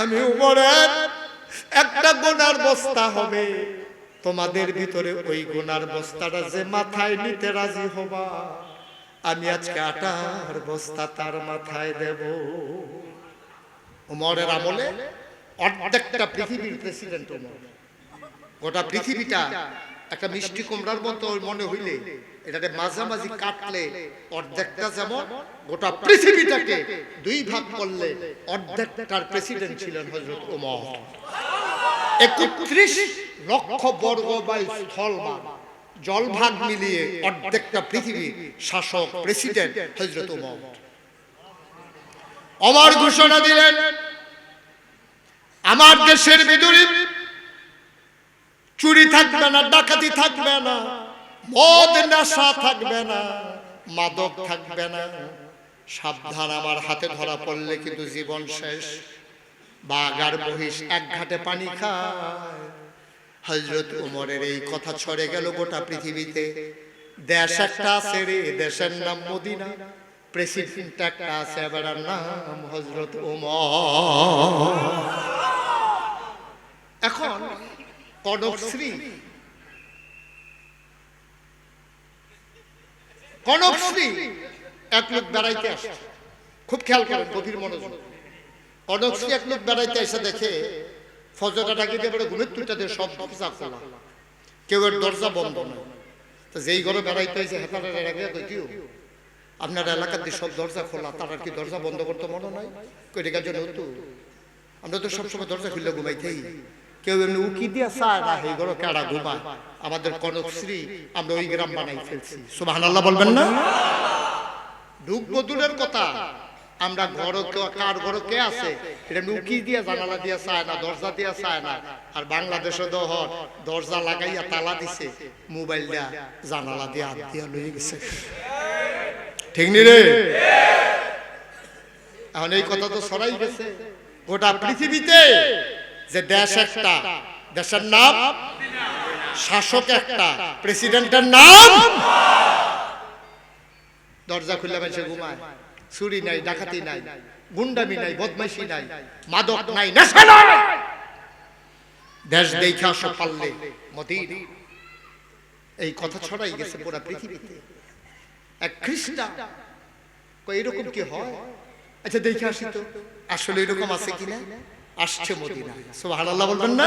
আমি উমরের একটা গোনার বস্তা হবে। তোমাদের ভিতরে ওই গোনার বস্তাটা যে মাথায় নিতে রাজি হবা, আমি আজকে আটার বস্তা তার মাথায় দেব। উমরের আমলে অর্ধেকটা পৃথিবীর প্রেসিডেন্ট উমর। গোটা পৃথিবীটা একটা মিষ্টি কুমড়ার মতো মনে হইলে, এটাকে মাঝামাঝি কাটলে অর্ধেকটা যেমন গোটা পৃথিবীটাকে দুই ভাগ করলে অর্ধেকটার প্রেসিডেন্ট ছিলেন হজরত ওমর। একত্রিশ লক্ষ বর্গ মাইল স্থলমান জলভাগ মিলিয়ে অর্ধেকটা পৃথিবীর শাসক প্রেসিডেন্ট হজরত ওমর। অমর ঘোষণা দিলেন আমার দেশের বিদুরী চুরি থাকবে না ডাকাতি থাকবে না মদ নেশা থাকবে না মাদক থাকবে না সাবধান আমার হাতে ধরা পড়লে কিন্তু জীবন শেষ। বাগার মহিষ এক ঘাটে পানি খায়। হজরত উমরের এই কথা ছড়ে গেল গোটা পৃথিবীতে। দেশ একটা আছে রে, দেশের নাম মদিনা। প্রেসিডেন্ট একটা আছে এবার নাম হজরত উমর। এখন কনকশ্রী। কনকশ্রী। এক লোক বেড়াইতে আসে। খুব খেয়াল করেন, গভীর মনোযোগ। কনকশ্রী এক লোক বেড়াইতে এসে দেখে, ফজরটা ডাকি দিয়ে ঘুমের তুইটাতে সব দরজা খোলা। কেউ এর দরজা বন্ধ নয় তো যেই ঘরে বেড়াইতে এসে হেতারের আগে কেউ আপনার এলাকার দিয়ে সব দরজা খোলা, তারা কি দরজা বন্ধ করতে মনে নয় কই কইটিকার জন্য তো। আমরা তো সবসময় দরজা খুললে ঘুমাইতেই। কেউ এমনি উকি দিয়ে চায় না, এই ঘরে কেডা ঘুমায়? আমাদের কনকশ্রী, আমরা ওই গ্রাম বানাই ফেলছি। সুবাহান আল্লাহ বলবেন না? ঢুকবো কথা। আমরা ঘর কার ঘর কে আছে? এটা নুকি জানালা দিয়ে চায় না, দরজা চায় না। আর বাংলাদেশে দহ দরজা লাগাইয়া তালা দিছে, মোবাইল দিয়া জানালা দিয়ে হাত দিয়া গেছে। ঠিক নি রে? এখন এই কথা তো সরাই গেছে। গোটা পৃথিবীতে যে দেশ একটা, দেশের নাম শাসক একটা, প্রেসিডেন্টের নাম দরজা খুললে মানুষে ঘুমায়। চুরি নাই ডাকাতি নাই গুন্ডামি নাই বদমাইশি নাই মাদক নাই নেশা নাই দেশ দেখা সব পারলে মদিনা। এই কথা ছড়াই গেছে পুরা পৃথিবীতে। এক খ্রিস্টান। এরকম কি হয়? আচ্ছা দেখে আসি তো। আসলে এরকম আছে কিনা? আসছে মদিনা সুবহানাল্লাহ বলবেন না?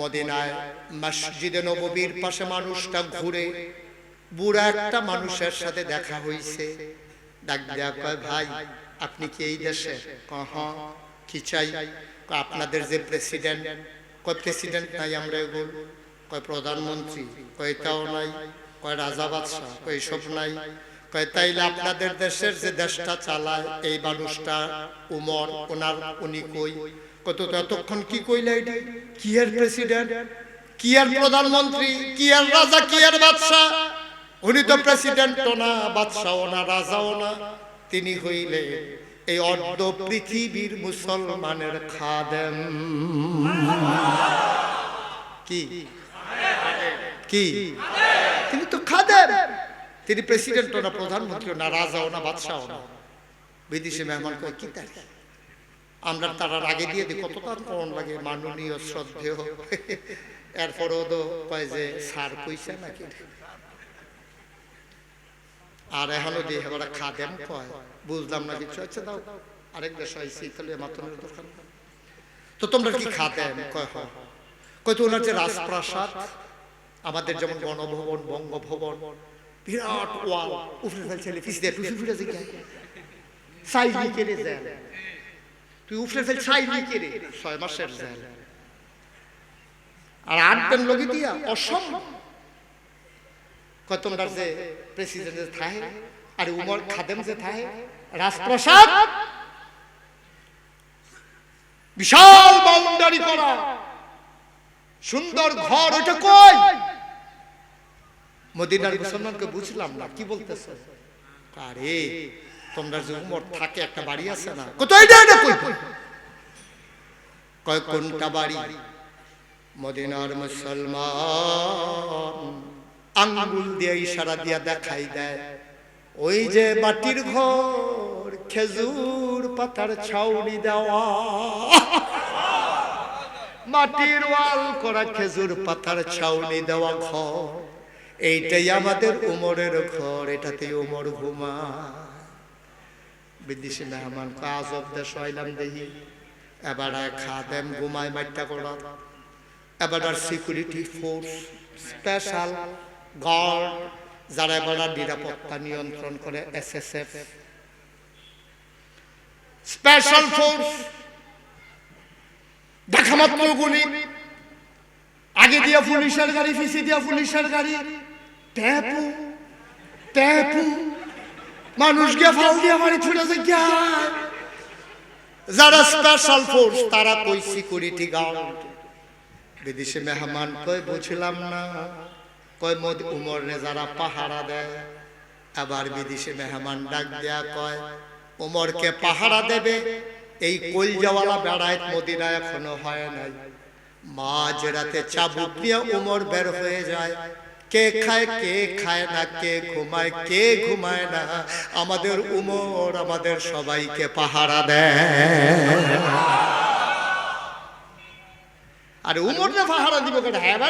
মদিনায় মসজিদে নববীর পাশে মানুষটা ঘুরে বুড়া একটা মানুষের সাথে দেখা হইছে। ভাই, আপনি কি এই দেশে? কহ কি চাই? আপনাদের যে প্রেসিডেন্ট কয় প্রেসিডেন্ট নাই আমরা এগুলো কয়, প্রধানমন্ত্রী। কয় তাও নাই। কয়, রাজা বাদশাহ? কয় সব নাই। কয়, তাইলে আপনাদের দেশের যে দেশটা চালায়, এই মানুষটা উমর, ওনার উনি কই? কত এতক্ষণ কি কইলে কি এর প্রেসিডেন্ট কি এর প্রধানমন্ত্রী? কি এর রাজা? কি এর বাদশাহ? উনি তো প্রেসিডেন্ট না বাদশাহ না, রাজাও না। তিনি হইলে এই অর্ধ পৃথিবীর মুসলমানের খাদেম। কি? কি? তিনি তো খাদেম। তিনি প্রেসিডেন্ট না প্রধানমন্ত্রী না, রাজাও না বাদশাহ না। বিদেশি মেহমান কয় কি তার? আমরা তারার আগে দিয়ে দিই, কত তার কোন লাগে, মাননীয়, শ্রদ্ধেয়। এরপরও তো কয় যে, সার পয়সা নাকি? আর এখনও দিয়ে এবার খাদেম কয়। বুঝলাম না কিছু। আচ্ছা দাও। আরেক দেশ আইসি তাহলে মাতনের দোকান। তো তোমরা কি খাদেম কয় হয় কয়, তো ওনার যে রাজপ্রাসাদ, আমাদের যেমন গণভবন বঙ্গভবন, বিরাট ওয়াল উফরে ফেলছে ফিস দিয়ে টুসি ফুটে যে সাইজ লিখে রে জেল তুই উফরে ফেল, সাইজ লিখে রে ছয় মাসের জেল আর আট লগি দিয়া অসম্ভব। তোমরা যে প্রেসিডেন্ট যে থাহে আর উমর খাদেম যে থাহে রাজপ্রাসাদ বিশাল বাউন্ডারি করা। সুন্দর ঘর ওটা কই? মদিনার মুসলমানকে বুঝলাম না কি বলতেছ? আরে তোমরা যে উমর থাকে একটা বাড়ি আছে না? কোথায় এটা এটা কই? কয় কোনটা বাড়ি? মদিনার মুসলমান আঙ্গুল দিয়ে ইশারা দিয়া দেখাই দেয়। ওই যে মাটির ঘর, খেজুর পাতার ছাউনি দেওয়া। মাটির ওয়াল করা খেজুর পাতার ছাউনি দেওয়া ঘর। এইটাই আমাদের উমরের ঘর এটাতে উমর ঘুমা বিদেশি মেহমান, কাজ অব দেশ হইলাম দেখি। এবার খাদেম ঘুমায়, মাইটা করা এবার সিকিউরিটি ফোর্স স্পেশাল গার্ড যারা এবার নিরাপত্তা নিয়ন্ত্রণ করে এসএসএফ স্পেশাল ফোর্স দেখা মাত্র গুলি আগে দিয়া পুলিশের গাড়ি পিছি দিয়া পুলিশের গাড়ি ট্যাপু ট্যাপু মানুষ গিয়া ফাল দিয়া মারি ছুটে যায় যারা স্পেশাল ফোর্স তারা কই সিকিউরিটি গার্ড বিদেশি মেহমান কই বুঝলাম না কয়, মদ উমর রে যারা পাহারা দেয়। আবার বিদেশি মেহমান ডাক দেয়া কয়, উমরকে পাহারা দেবে? এই কলজাওয়ালা বেড়ায় মদিনা এখনও হয় নাই। মাঝ রাতে চাবুক নিয়ে উমর বের হয়ে যায়। কে খায় কে খায় না, কে ঘুমায় কে ঘুমায় না, আমাদের উমর আমাদের সবাইকে পাহারা দেয়। আরে উমর না পাহারা দিব হ্যাঁ না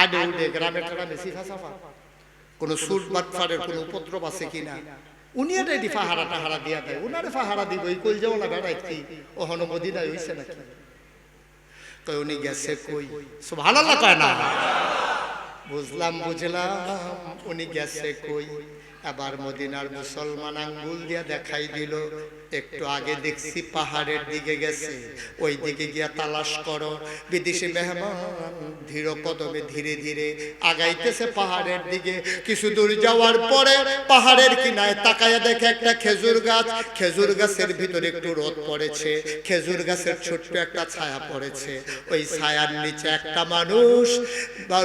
আডে উডে গ্রামে টাকা বেশি সাফা। কোন সুট বাটফারের কোন উপদ্রব আছে কিনা? উনি এটা এটি হারাটা টাহারা দিয়া দেয়। উনারে হারা দিব, এই কই যাওয়া বেড়াই কি ও হন মদিনায় হইছে নাকি? কই উনি গেছে কই? সুবহানাল্লাহ কয় না। বুঝলাম বুঝলাম, উনি গেছে কই? আবার মদিনার মুসলমান আঙ্গুল দিয়া দেখাই দিল, একটু আগে দেখছি পাহাড়ের দিকে গেছে। ওই দিকে গিয়া তালাশ করো, বিদেশি মেহমান ধীর কদমে ধীরে ধীরে আগাইতেছে পাহাড়ের দিকে। কিছু দূর যাওয়ার পরে পাহাড়ের কিনায় তাকায়া দেখে একটা খেজুর গাছ। খেজুর গাছের ভিতরে একটু রোদ পড়েছে, খেজুর গাছের ছোট্ট একটা ছায়া পড়েছে। ওই ছায়ার নিচে একটা মানুষ, বা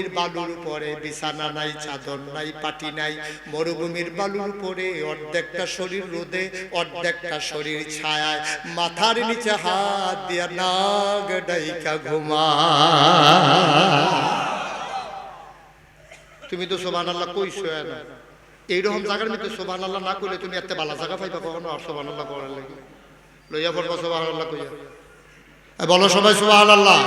মরুভূমির বালুর উপরে, বিছানা নাই, চাদর নাই, পাটি নাই, মরুভূমির বালুর উপরে, অর্ধেকটা শরীর রোদে, অর্ধেকটা শরীর ছায়ায়। মাথার নিচে হাত দিয়া নাগ ডাইকা ঘুমা তুমি তো সোবান আল্লাহ কইছো না। এইরকম জায়গার মধ্যে সোবান আল্লাহ না করলে তুমি এত বালা জায়গা পাইবা কখনো আর সোবান আল্লাহ করার লাগে? লইয়া পড়ব সোবান আল্লাহ কইয়া বলো সবাই সোবান আল্লাহ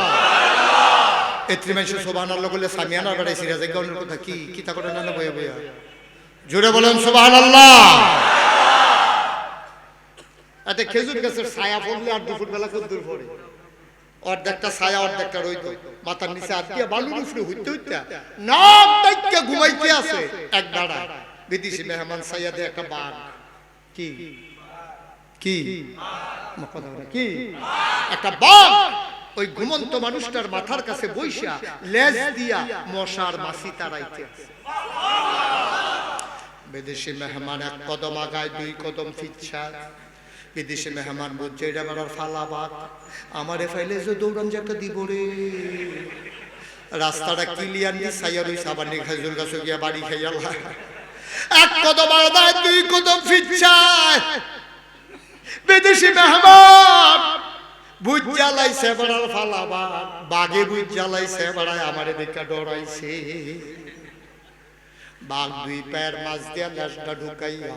এত্রি মানুষ সোবান আল্লাহ বলে সামিয়ানা বেড়াই সিরিয়াজ গৌনের কথা কি কি তা করে না বইয়া বইয়া। জোরে বলেন সোবান আল্লাহ এতে খেজুর গাছের ছায়া পড়লে আর দুপুর বেলা দূর পড়ে। অর্ধেকটা ছায়া, অর্ধেকটা রইত। মাথার নিচে হাত দিয়ে বালুর উপরে হইতে হইতে নাক ডাইকা ঘুমাইতে আছে, এক দাঁড়া বিদেশি মেহমান সাইয়াদে একটা বাঘ। কি? কি? কি? একটা বাঘ। ওই ঘুমন্ত মানুষটার মাথার কাছে বইসা লেজ দিয়া মশার মাসি তারাইতে বিদেশি মেহমান এক কদম আগায়, দুই কদম ফিচ্ছা। বিদেশি মেহমান বুঝছে এটা আমার ফালাবাদ আমারে ফাইলে যে দৌড়ান যে একটা দিব রে। রাস্তাটা ক্লিয়ার নিয়ে সাইয়া রইছে আবার নিয়ে খেজুর গাছ গিয়া বাড়ি লা। এক কদম আগায়, দুই কদম ফিচ্ছায়। বিদেশি মেহমান বুঝ জ্বালাইছে বেড়ার ফালাবা বাগে বুঝ জ্বালাইছে বেড়ায় আমারে দেখা ডরাইছে। বাঘ দুই পায়ের মাছ দিয়া লেজটা ঢুকাইয়া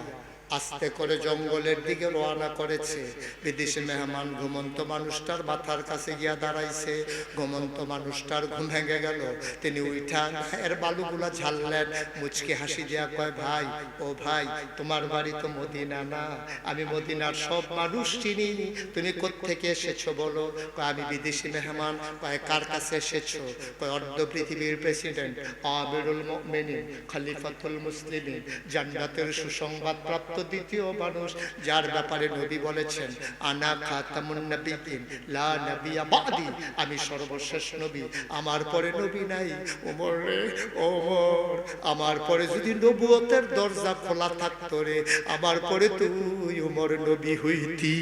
আস্তে করে জঙ্গলের দিকে রওনা করেছে। বিদেশি মেহমান ঘুমন্ত মানুষটার মাথার কাছে গিয়া দাঁড়াইছে। ঘুমন্ত মানুষটার ঘুম ভেঙে গেল। তিনি উঠা এর বালুগুলা ঝাললেন মুচকে হাসি দিয়া কয়, ভাই, ও ভাই, তোমার বাড়ি তো মদিনা না? আমি মদিনার সব মানুষ চিনি। তুমি কোত্থেকে এসেছ বলো? কয়, আমি বিদেশি মেহমান। কয়, কার কাছে এসেছ? কয়, অর্ধ পৃথিবীর প্রেসিডেন্ট আমিরুল মুমিনিন, খলিফাতুল মুসলিমিন, জান্নাতের সুসংবাদ প্রাপ্ত দ্বিতীয় মানুষ, যার ব্যাপারে নবী বলেছেন, আনা খাতামুন নবিয়িন, লা নবিয়া বাদি, আমি সর্বশেষ নবী, আমার পরে নবী নাই, ওমর রে, ওমর, আমার পরে যদি নবুয়তের দরজা খোলা থাকতো রে, আমার পরে তুই ওমর নবী হইতি।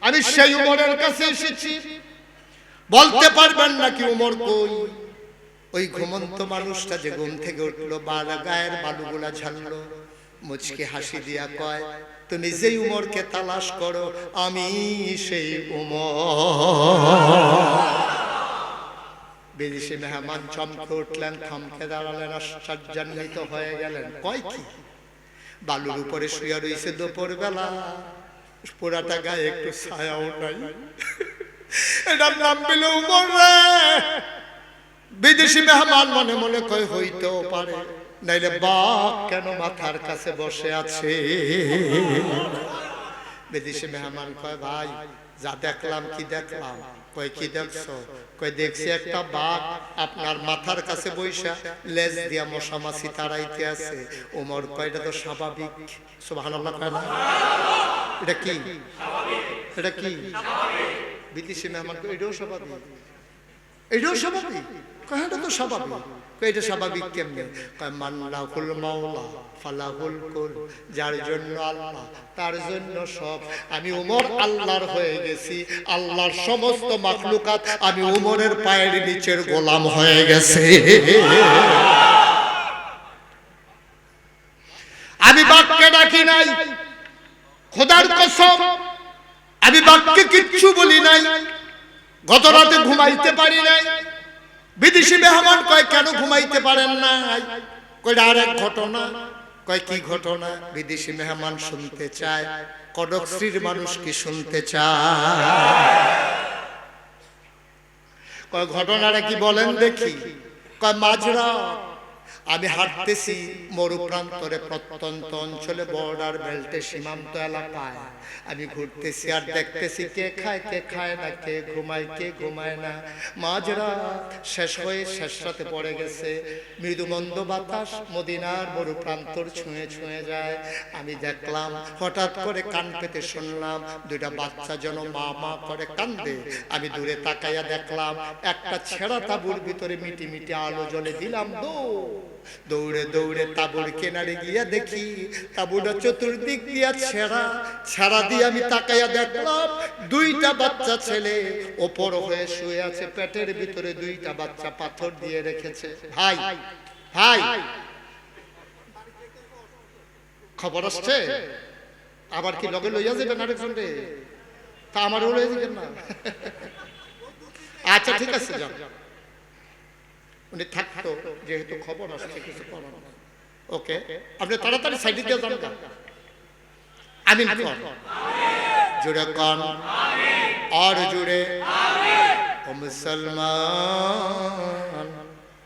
আমি সেই উমরের কাছে এসেছি। বলতে পারবেন নাকি উমর কই? ওই ঘুমন্ত মানুষটা যে ঘুম থেকে উঠল বালা গায়ের বালুগুলা ঝাললো মুচকে হাসি দিয়া কয়, তুমি যেই উমরকে তালাশ করো, আমি সেই উমর। বিদেশি মেহমান চমকে উঠলেন, থমকে দাঁড়ালেন, আশ্চর্যান্বিত হয়ে গেলেন। কয় কি? বালুর উপরে শুয়ে রয়েছে দুপুর বেলা পুরাটা গায়ে একটু ছায়াও নাই। এটার নাম পেলে উমর রে। বিদেশি মেহমান মনে মনে কয়, হইতেও পারে। নাইলে বাঘ কেন মাথার কাছে বসে আছে? বিদেশি মেহমান কয়, ভাই, যা দেখলাম কি দেখলাম? কয়, কি দেখছ? কয়, দেখছি একটা বাঘ আপনার মাথার কাছে বৈশা লেজ দিয়া মশা মাছি তাড়াইতে আছে। ওমর কয়, এটা তো স্বাভাবিক। সুবহানাল্লাহ কয় না? এটা কি? এটা কি? বিদেশি মেহমান এটাও স্বাভাবিক। এটাও স্বাভাবিক? কয় হ্যাঁ, এটা তো স্বাভাবিক। কয় এটা স্বাভাবিক কেমনে? কয় মান্নাহুল মাওলা ফালাহুল কুল যার জন্য আল্লাহ তার জন্য সব। আমি উমর আল্লাহর হয়ে গেছি আল্লাহর সমস্ত মাখলুকাত আমি উমরের পায়ের নিচের গোলাম হয়ে গেছে। আমি বাক্যে ডাকি নাই খোদার কসম আমি বাক্যে কিচ্ছু বলি নাই গত রাতে ঘুমাইতে পারি নাই। বিদেশি মেহমান কয় কেন ঘুমাইতে পারেন না কই আর এক ঘটনা। কয় কি ঘটনা? বিদেশি মেহমান শুনতে চায় কডকশ্রীর মানুষ কি শুনতে চায়? কয় ঘটনাটা কি বলেন দেখি। কয় মাঝরা আমি হাঁটতেছি মরু প্রান্তরে প্রত্যন্ত অঞ্চলে বর্ডার বেল্টে সীমান্ত এলাকায়। আমি ঘুরতেছি আর দেখতেছি কে খায় কে খায় না, কে ঘুমায় কে ঘুমায় না। মাঝরা শেষ হয়ে শেষ রাতে পড়ে গেছে। মৃদুমন্দ বাতাস মদিনার মরু প্রান্তর ছুঁয়ে ছুঁয়ে যায়। আমি দেখলাম, হঠাৎ করে কান পেতে শুনলাম, দুইটা বাচ্চা যেন মা মা করে কান্দে। আমি দূরে তাকাইয়া দেখলাম, একটা ছেঁড়া তাবুর ভিতরে মিটি মিটি আলো জ্বলে দিলাম দৌড় দৌড়ে দৌড়ে তাবুর কেনারে গিয়া দেখি তাবুটা চতুর্দিক দিয়া ছেঁড়া, ছাড়া দিয়ে আমি তাকাইয়া দেখলাম দুইটা বাচ্চা ছেলে ওপর হয়ে শুয়ে আছে, পেটের ভিতরে দুইটা বাচ্চা পাথর দিয়ে রেখেছে। ভাই ভাই, খবর আসছে? আবার কি লগে লইয়া যাবেন আরেকজন রে? তা আমারও লইয়া যাবেন না। আচ্ছা ঠিক আছে, যাও। উনি থাকতো যেহেতু খবর আসছে কিছু করার ওকে? আপনি তাড়াতাড়ি সাইডে দিয়ে যান। আমিন জুড়ে কন আর জুড়ে ও মুসলমান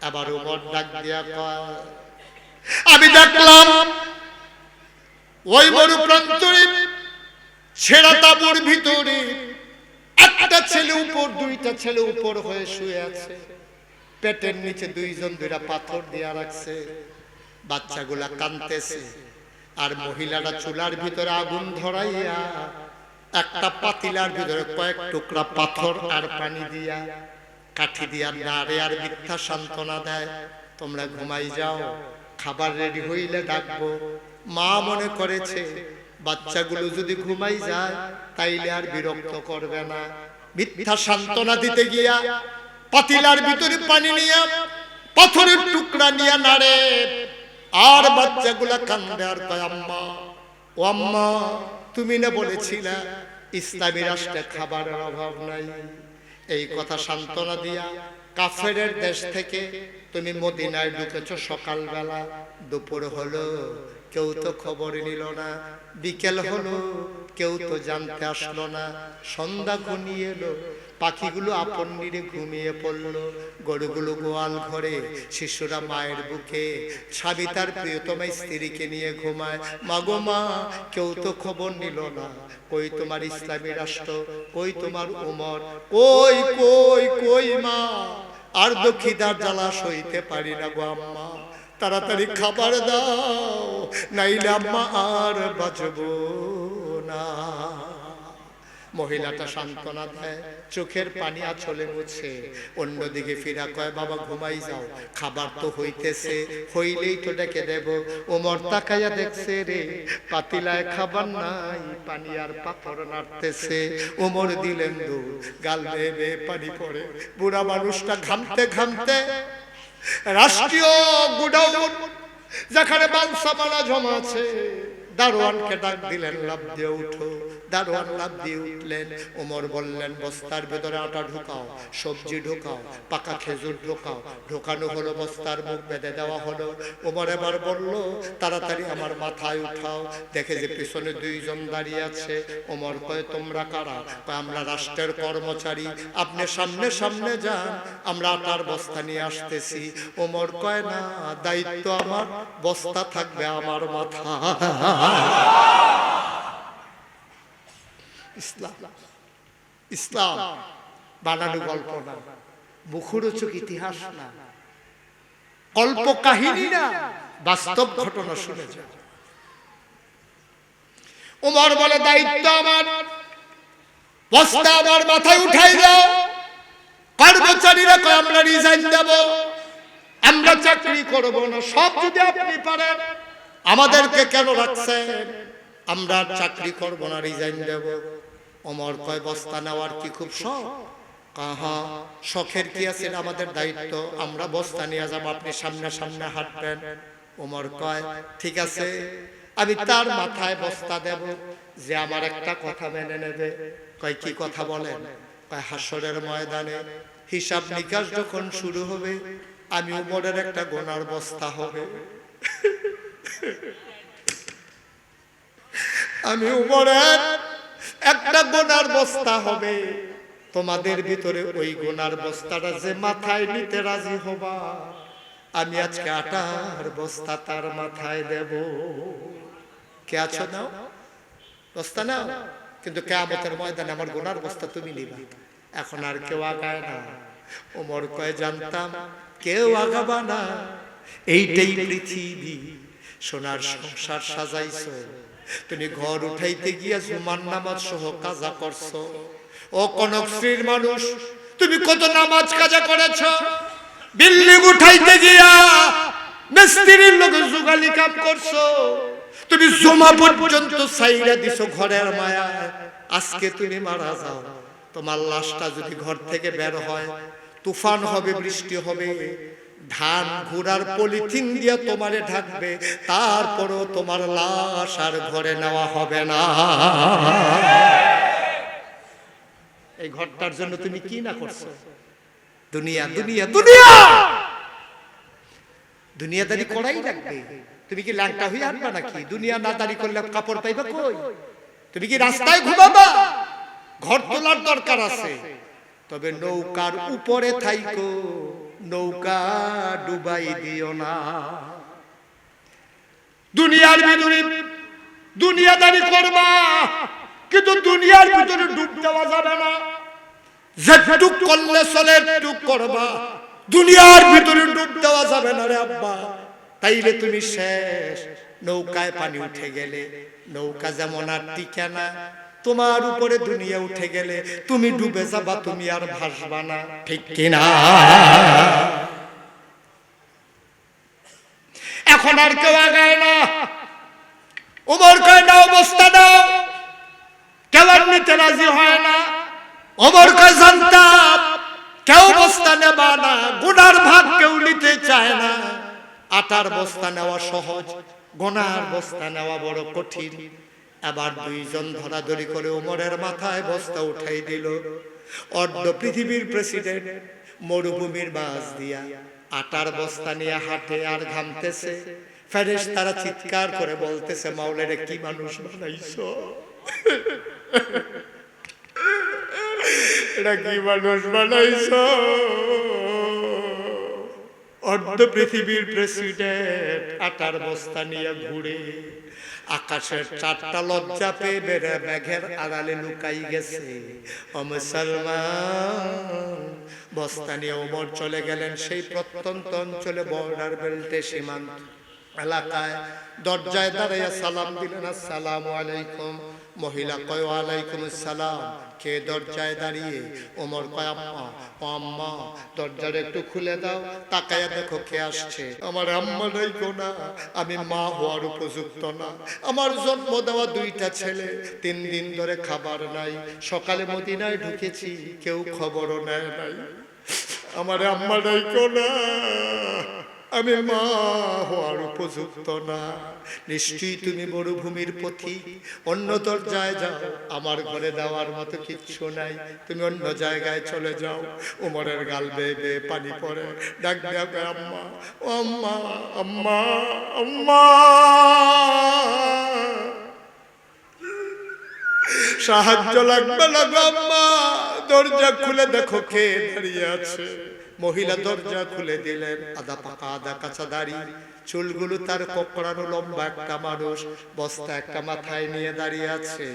আবার উমর ডাক দিয়া আমি দেখলাম ওই মরু প্রান্তরে ছেঁড়া তাবুর ভিতরে একটা ছেলে উপর দুইটা ছেলে উপর হয়ে শুয়ে আছে। পেটের নিচে দুইজন দুইটা পাথর দিয়া রাখছে, বাচ্চাগুলা কানতেছে আর মহিলারা চুলার ভিতরে আগুন ধরাইয়া একটা পাতিলার ভিতরে কয়েক টুকরা পাথর আর পানি দিয়া কাঠি দিয়া নাড়ে আর মিথ্যা সান্ত্বনা দেয়। তোমরা ঘুমাই যাও, খাবার রেডি হইলে ডাকবো। মা মনে করেছে, বাচ্চাগুলো যদি ঘুমাই যায়, তাইলে আর বিরক্ত করবে না। মিথ্যা সান্ত্বনা দিতে গিয়া পাতিলার ভিতরে পানি নিয়া পাথরের টুকরা নিয়া নাড়ে। আর বাচ্চাগুলা কান্দে আর কয় আম্মা ও আম্মা তুমি না বলেছিলা ইসলামী রাষ্ট্রে খাবারের অভাব নাই। এই কথা সান্ত্বনা দিয়া কাফেরের দেশ থেকে তুমি মদিনায় ঢুকেছো সকালবেলা। দুপুর হলো কেউ তো খবর নিল না। বিকেল হলো কেউ তো জানতে আসলো না। সন্ধ্যা ঘনিয়ে এলো। পাখিগুলো আপন নিরে ঘুমিয়ে পড়ল। গরুগুলো গোয়াল ঘরে, শিশুরা মায়ের বুকে। স্বামী তার প্রিয়তমা স্ত্রীকে নিয়ে ঘুমায়। মাগো মা, কেউ তো খবর নিল না। কই তোমার ইসলামী রাষ্ট্র? কই তোমার উমর? কই কই কই মা? আর দক্ষিদার জ্বালা সইতে পারি না গো আম্মা। তাড়াতাড়ি খাবার দাও, নাইলে আম্মা আর বাঁচবো না। মহিলাটা সান্ত্বনা দেয়, চোখের পানি আছলে মুছে। অন্যদিকে ফিরা কয়, বাবা, ঘুমাই যাও, খাবার তো হইতেছে, হইলেই তো ডেকে দেব। ওমর তাকাইয়া দেখছে রে, পাতিলায় খাবার নাই, পানি আর পাথর নাড়তেছে। ওমর দিলেন দু গাল বেয়ে পানি পড়ে। বুড়া মানুষটা ঘামতে ঘামতে, রাষ্ট্রীয় গুডাউন, যেখানে বালসামানা জমা আছে দারোয়ানকে ডাক দিলেন লাভ দিয়ে উঠো দারোয়ান লাভ দিয়ে উঠলেন। ওমর বললেন, বস্তার ভেতরে আটা ঢোকাও, সবজি ঢোকাও, পাকা খেজুর ঢোকাও। ঢোকানো হলো, বস্তার মুখ বেঁধে দেওয়া হলো। ওমর এবার বলল, তাড়াতাড়ি আমার মাথায় উঠাও। দেখে যে পিছনে দুইজন দাঁড়িয়ে আছে। ওমর কয়, তোমরা কারা? আমরা রাষ্ট্রের কর্মচারী। আপনি সামনে সামনে যান, আমরা আটার বস্তা নিয়ে আসতেছি। ওমর কয়, না, দায়িত্ব আমার, বস্তা থাকবে আমার মাথা ইসলাম। ইসলাম বানানো গল্প না। মুখরোচক ইতিহাস না। কল্প কাহিনী না। বাস্তব ঘটনা শুনে যাও উমর বলে দায়িত্ব আমার। বস্তা আমার মাথায় উঠাই দাও। কর্মচারীরা কয় আমরা রিজাইন দেব। আমরা চাকরি করব না। সব যদি আপনি পারেন আমাদেরকে কেন রাখছেন? আমরা চাকরি করব না রিজাইন দেব। অমর কয় বস্তা নেওয়ার কি খুব শখ? কাহা, শখের কি আছে আমাদের দায়িত্ব? আমরা বস্তা নিয়ে যাব, আপনি সামনে সামনে হাঁটবেন। ওমর কয়, ঠিক আছে, আমি তার মাথায় বস্তা দেব, যে আমার একটা কথা মেনে নেবে। কয়, কি কথা বলেন? কয়, হাসরের ময়দানে হিসাব নিকাশ যখন শুরু হবে, আমি উমরের একটা গোনার বস্তা হবে। আমি উমরের একটা গোনার বস্তা হবে। তোমাদের ভিতরে ওই গোনার বস্তাটা যে মাথায় নিতে রাজি হবা, আমি আজকে আটার বস্তা তার মাথায় দেব। কে আছো নাও? বস্তা নাও? কিন্তু কেয়ামতের ময়দানে আমার গোনার বস্তা তুমি নিবা। এখন আর কেউ আগায় না। ওমর কয়, জানতাম কেউ আগাবা না। এইটাই পৃথিবী। সোনার সংসার সাজাইছো। তুমি ঘর উঠাইতে গিয়া জুমার নামাজ সহ কাজা করছ। ও কনক শ্রীর মানুষ তুমি কত নামাজ কাজা করেছ? বিল্ডিং উঠাইতে গিয়া মিস্ত্রির লোক জুগালি কাম করছ। তুমি জমা পর্যন্ত সাইরা দিছো ঘরের মায়া। আজকে তুমি মারা যাও। তোমার লাশটা যদি ঘর থেকে বের হয় তুফান হবে বৃষ্টি হবে। ধান ঘোড়ার পলিথিন দিয়ে তোমারে ঢাকবে, তারপরও তোমার লাশ আর ঘরে নেওয়া হবে না। এই ঘরটার জন্য তুমি কি না করছ? দুনিয়া দুনিয়া দুনিয়া! দুনিয়াদারি করাই লাগবে। তুমি কি ল্যাংটা হয়ে আনবা নাকি? দুনিয়া না দাঁড়ি করলে কাপড় পাইবা কই? তুমি কি রাস্তায় ঘুমাবা? ঘর তোলার দরকার আছে। তবে নৌকার উপরে থাইকো। নৌকা ডুবাই দিও না। দুনিয়ার ভিতরে দুনিয়াদারি করবা। কিন্তু দুনিয়ার ভিতরে ডুব দেওয়া যাবে না। যেটুক করলে চলে টুক করবা। দুনিয়ার ভিতরে ডুব দেওয়া যাবে না রে আব্বা। তাইলে তুমি শেষ। নৌকায় পানি উঠে গেলে নৌকা যেমন আর টিকে না তোমার উপরে দুনিয়া উঠে গেলে তুমি ডুবে যাবা, তুমি আর ভাসবা না। ঠিক কিনা? এখন আর কেউ আগায় না। ওমর কয় না অবস্থা দাও। কেউ আর নিতে রাজি হয় না। ওমর কয়, জানতাম, কেউ বস্তা নেবা না। গুনার ভাগ কেউ নিতে চায় না। আটার বস্তা নেওয়া সহজ, গোনার বস্তা নেওয়া বড় কঠিন। আবার দুইজন ধরাধরি করে ওমরের মাথায় বস্তা উঠাই দিল। অর্ধ পৃথিবীর প্রেসিডেন্ট মরুভূমির মাছ দিয়া আটার বস্তা নিয়ে হাঁটে আর ঘামতেছে। ফেরেশ তারা চিৎকার করে বলতেছে মাওলেরে কি মানুষ বানাইছো? এটা কি মানুষ বানাইছো? অর্ধ পৃথিবীর প্রেসিডেন্ট আটার বস্তা নিয়ে ঘুরে আকাশের চারটা লজ্জা পেয়ে বেড়ে মেঘের আড়ালে লুকাই গেছে। ও মুসলমান বস্তা নিয়ে ওমর চলে গেলেন সেই প্রত্যন্ত অঞ্চলে বর্ডার বেল্টে সীমান্ত এলাকায়। দরজায় দাঁড়াইয়া সালাম দিলেন, আসসালামু আলাইকুম। মহিলা কয় আলাইকুম সালাম কে দরজায় দাঁড়িয়ে, ওমর কয়, আম্মা, ও আম্মা, দরজাটা একটু খুলে দাও। তাকায়া দেখো কে আসছে। আমার আম্মা নাই না, আমি মা হওয়ার উপযুক্ত না। আমার জন্ম দেওয়া দুইটা ছেলে, তিন দিন ধরে খাবার নাই। সকালে মদিনায় ঢুকেছি, কেউ খবরও নেয় নাই। আমার আম্মা নাই না আমি মা হওয়ার উপযুক্ত না। নিশ্চয়ই তুমি মরুভূমির পথি অন্য দরজায় যাও, আমার ঘরে দেওয়ার মতো কিচ্ছু নাই। তুমি অন্য জায়গায় চলে যাও, উমরের গাল বেয়ে বেয়ে পানি পড়ে। ডাক ডাকে আম্মা, ও আম্মা আম্মা আম্মা। সাহায্য লাগবে গো আম্মা। দরজা খুলে দেখো কে দাঁড়িয়ে আছে। মহিলা দরজা খুলে দিলেন। আদা পাকা আদা কাঁচা দাড়ি। চুলগুলো তার কোকড়ানো লম্বা একটা মানুষ। বস্তা একটা মাথায় নিয়ে দাঁড়িয়ে আছে।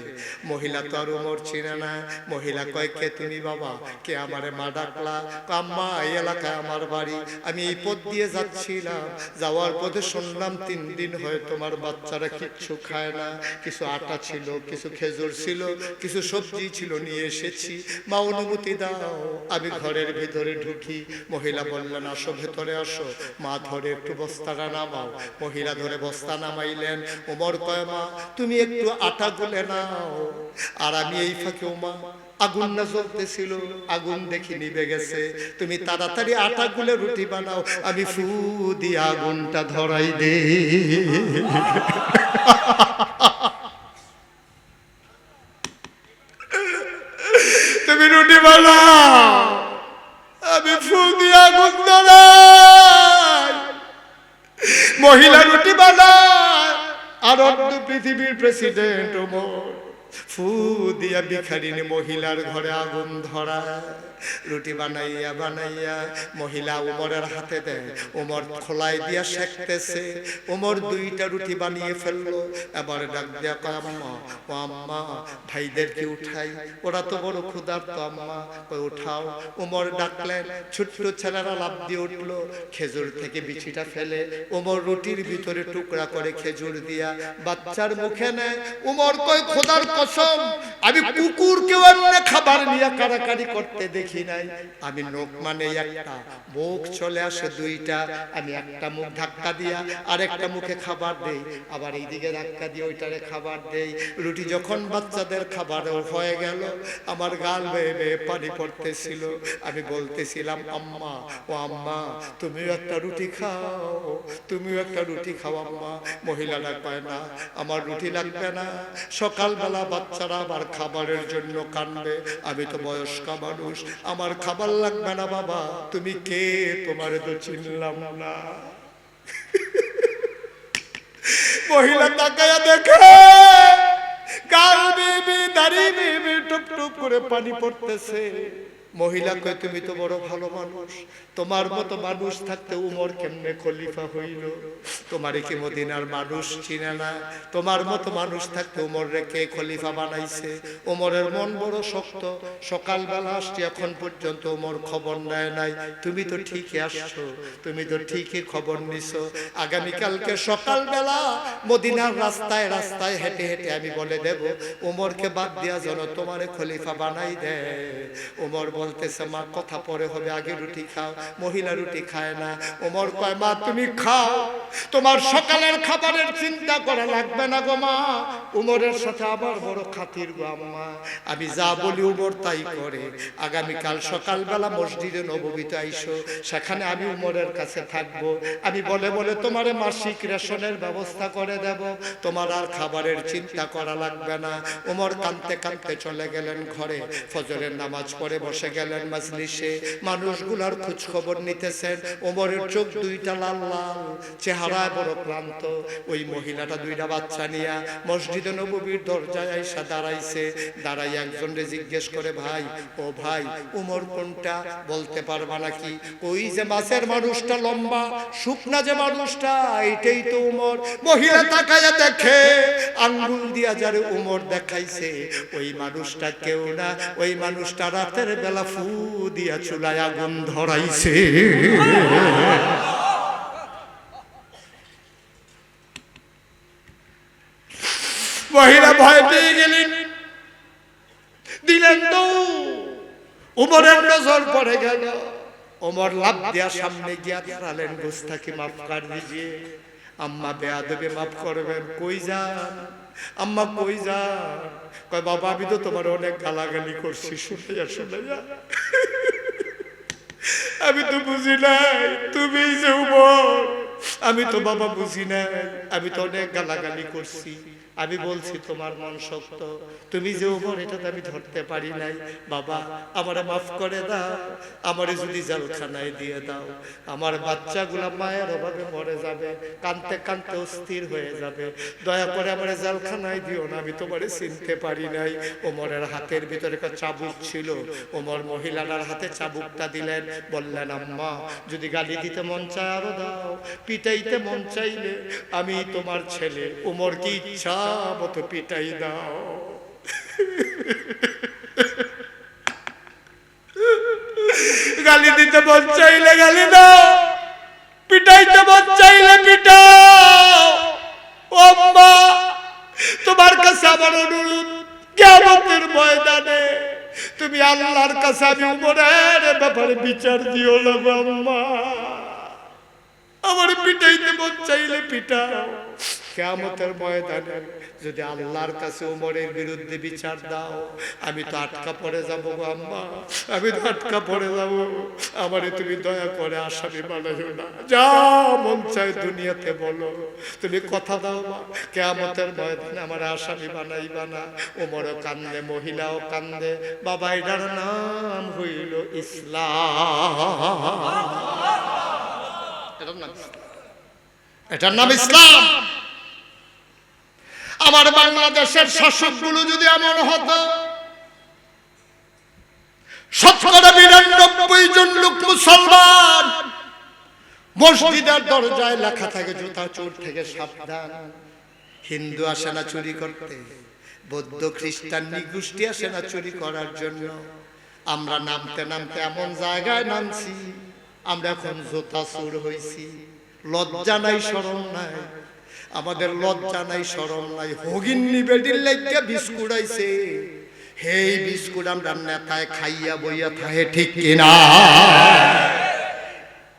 মহিলা তো আর উমর চিনে না। মহিলা কয় কে তুমি বাবা? কে আমারে মা ডাকলা? কয়, আম্মা এই এলাকায় আমার বাড়ি। আমি এই পথ দিয়ে যাচ্ছিলাম। যাওয়ার পথে শুনলাম তিন দিন হয়ে তোমার বাচ্চারা কিচ্ছু খায় না। কিছু আটা ছিল কিছু খেজুর ছিল কিছু সবজি ছিল নিয়ে এসেছি। মা অনুমতি দাও আমি ঘরের ভিতরে ঢুকি মহিলা বললেন আসো, ভেতরে আসো। মা ধরে একটু বস্তাটা নামাও। মহিলা ধরে বস্তা নামাইলেন, ওমর কয়, মা, তুমি একটু আটা গুলে নাও। আর আমি এই ফাঁকে মা, আগুন না জ্বলতেছিল, আগুন দেখি নিভে গেছে। তুমি তাড়াতাড়ি আটা গুলে রুটি বানাও, আমি ফু দিয়ে আগুনটা ধরাই দে তুমি রুটি বানাও। আমি ফু দিয়া আগুন ধরাই মহিলা রুটি বানায়। আর অন্য পৃথিবীর প্রেসিডেন্ট ওমর ফু দিয়া ভিখারিনী মহিলার ঘরে আগুন ধরা রুটি বানাইয়া বানাইয়া মহিলা উমরের হাতে দেয়। উমর খোলাই দিয়া শেখতেছে উমর দুইটা রুটি বানিয়ে ফেলল। এবার ডাক দিয়া কয়, আম্মা, ও আম্মা ভাইদেরকে উঠাই? ওরা তো বড় ক্ষুধার্ত আম্মা। উঠাও। উমর ডাকলেন। ছোট্ট ছেলেরা লাভ দিয়ে উঠল। খেজুর থেকে বিচিটা ফেলে উমর রুটির ভিতরে টুকরা করে খেজুর দিয়া বাচ্চার মুখে নেয়। উমর কই খোদার কসম আমি কুকুরকেও এমনি খাবার নিয়ে কারাকারি করতে দেখি নাই। আমি নোক মানে একটা, মুখ চলে আসে দুইটা, আমি একটা মুখ ধাক্কা দিয়া আর একটা মুখে খাবার দেই, আবার এইদিকে ধাক্কা দিয়ে ওইটারে খাবার দেই। রুটি যখন বাচ্চাদের খাবার হয়ে গেল, আমার গাল বেয়ে বেয়ে পানি পড়তেছিল। আমি বলতেছিলাম, আম্মা, ও আম্মা, তুমিও একটা রুটি খাও, তুমিও একটা রুটি খাও আম্মা। মহিলারা পায় না, আমার রুটি লাগবে না। সকালবেলা বাচ্চারা আমার খাবারের জন্য কানবে আমি তো বয়স্ক মানুষ, আমার খাবার লাগবে না বাবা। তুমি কে? তোমার তো চিনলাম না। মহিলা তাকায়া দেখে। গাল বিবি, দাড়ি বিবি টুপ টুপ করে পানি পড়তেছে। মহিলা কয় তুমি তো বড় ভালো মানুষ। তোমার মতো মানুষ থাকতে উমর কেমনে খলিফা হইল? তোমার কি মদিনার মানুষ চিনে না? তোমার মতো মানুষ থাকতে উমর কে খলিফা বানাইছে। উমরের মন বড় শক্ত। সকালবেলা আসছি এখন পর্যন্ত উমর খবর নেয় নাই। তুমি তো ঠিকই আসছো। তুমি তো ঠিকই খবর নিছো। আগামীকালকে সকালবেলা মদিনার রাস্তায় রাস্তায় হেঁটে হেঁটে আমি বলে দেব উমরকে বাদ দিয়া যেন তোমারে খলিফা বানাই দেয়। উমর বলতেছে, মা, কথা পরে হবে, আগে রুটি খাও, মহিলা রুটি খায় না। ওমর কয়, মা, তুমি খাও, তোমার সকালের খাবারের চিন্তা করা লাগবে না গো মা। উমরের সাথে আবার বড় খাতির গো আম্মা। আমি যা বলি উমর তাই করে। আগামীকাল সকালবেলা মসজিদে নবমীতে আইসো, সেখানে আমি উমরের কাছে থাকব। আমি বলে বলে তোমারে মাসিক রেশনের ব্যবস্থা করে দেব। তোমার আর খাবারের চিন্তা করা লাগবে না। উমর কানতে কানতে চলে গেলেন ঘরে। ফজরের নামাজ পড়ে বসে গেলেন মাজলিসে। মানুষগুলার খোঁজ খবর নিতেছেন। ওমরের চোখ দুইটা লাল লাল, চেহারায় বড় ক্লান্ত। ওই মহিলাটা দুইটা বাচ্চা নিয়া মসজিদে নববীর দরজায় আইসা দাঁড়াইছে। দাঁড়াই একজনরে জিজ্ঞেস করে, ভাই, ও ভাই, উমর কোনটা? বলতে পারবা নাকি? ওই যে মাছের মানুষটা লম্বা, শুকনা যে মানুষটা, এইটাই তো উমর। মহিলা তাকায়া দেখে, আঙ্গুল দিয়া যারে উমর দেখাইছে, ওই মানুষটা কেউ না। ওই মানুষটা রাতের বেলা ফু দিয়া চুলায় আগুন ধরাইছে। মহিলা ভয় পেয়ে গেলেন। দিলেন তো, উমরের নজর পড়ে গেল। ওমর লাভ দেয়া সামনে গিয়া দাঁড়ালেন, গোস্তাকে মাফ কর দিজিয়ে। আম্মা বেয়াদবে মাফ করবেন, কই যান? আম্মা কই যা? কয় বাবা আমি তো তোমার অনেক গালাগালি করছি শুনে শুনে আমি তো বুঝি নাই তুমি যে আমি তো বাবা বুঝি নাই আমি তো অনেক গালাগালি করছি। আমি বলছি তোমার মন শক্ত। তুমি যে উমর এটাতে আমি ধরতে পারি নাই। বাবা আমারে মাফ করে দাও। আমারে যদি জালখানায় দিয়ে দাও। আমার বাচ্চাগুলা মায়ের অভাবে মরে যাবে। কানতে কানতে অস্থির হয়ে যাবে। দয়া করে আমারে জালখানায় দিও না। আমি তোমারে চিনতে পারি নাই। ওমরের হাতের ভিতরে একটা চাবুক ছিল। ওমর মহিলার হাতে চাবুকটা দিলেন। বললেন আম্মা যদি গালি দিতে মন চায় আরও দাও। পিটাইতে মন চাইলে আমি তোমার ছেলে ওমর কি ইচ্ছা মতো পিটাই দাও। গালি দিতে মন চাইলে গালি দাও। পিটাইতে মন চাইলে পিটাও। তোমার কাছে আমার অনুরোধ কেমতের ময়দানে তুমি আল্লাহর কাছে আমি উমরের ব্যাপারে বিচার দিও না আমার পিটাইতে মন চাইলে পিটাও। কেমতের ময়দানে যদি আল্লাহর কাছে উমরের বিরুদ্ধে বিচার দাও আমি তো আটকা পড়ে যাব গো আম্মা। আমি তো আটকা পড়ে যাব। আমারে তুমি দয়া করে আসামি বানাইও না। যা মন চাই দুনিয়াতে বলো। তুমি কথা দাও মা কেমতের ময়দানে আমার আসামি বানাইবা না। ওমরও কান্দে মহিলাও কান্দে বাবা এটার নাম হইল ইসলাম। এটার নাম এটার নাম ইসলাম। আমার বাংলাদেশের শাসকগুলো যদি এমন হতো, শতকরা বিরানব্বই জন লোক মুসলমান, মসজিদের দরজায় লেখা থাকে, জুতা চোর থেকে সাবধান। হিন্দু আসে না চুরি করতে, বৌদ্ধ, খ্রিস্টান, নিগোষ্ঠী আসে না চুরি করার জন্য। আমরা নামতে নামতে এমন জায়গায় নামছি, আমরা এখন জোতা চোর হয়েছি লজ্জা নাই সরম নাই। আমাদের লজ্জা নাই সরম নাই। হগিন্নি বেডির লাইকা বিস্কুট আইছে। হেই বিস্কুট আমরা নেতায় খাইয়া বইয়া থাকে ঠিক কিনা?